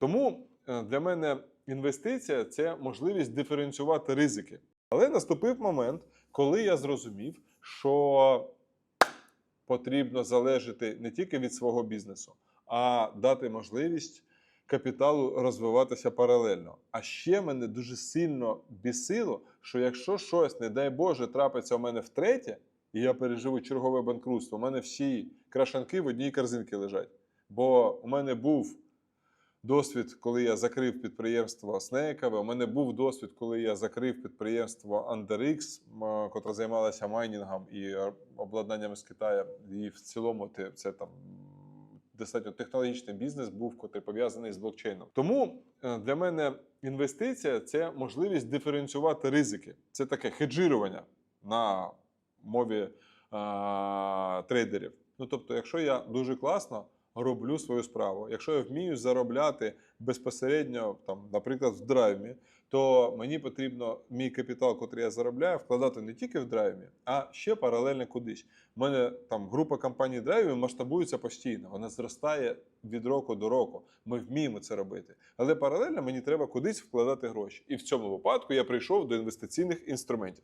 Тому е, для мене інвестиція це можливість диференціювати ризики. Але наступив момент, коли я зрозумів, що потрібно залежати не тільки від свого бізнесу, а дати можливість капіталу розвиватися паралельно. А ще мене дуже сильно бісило, що якщо щось, не дай Боже, трапиться у мене втретє, і я переживу чергове банкрутство, у мене всі крашанки в одній корзинці лежать. Бо у мене був досвід, коли я закрив підприємство Снейкове. У мене був досвід, коли я закрив підприємство UnderX, котре займалося майнінгом і е, обладнанням з Китаю. І в цілому те- це там достатньо технологічний бізнес був, котрий пов'язаний з блокчейном. Тому е, для мене інвестиція це можливість диференціювати ризики. Це таке хеджирування на мові а, трейдерів. Ну тобто, якщо я дуже класно роблю свою справу, якщо я вмію заробляти безпосередньо, там, наприклад, в драйві, то мені потрібно мій капітал, який я заробляю, вкладати не тільки в драйві, а ще паралельно кудись. У мене там група компаній драйвів масштабується постійно, вона зростає від року до року. Ми вміємо це робити. Але паралельно мені треба кудись вкладати гроші. І в цьому випадку я прийшов до інвестиційних інструментів.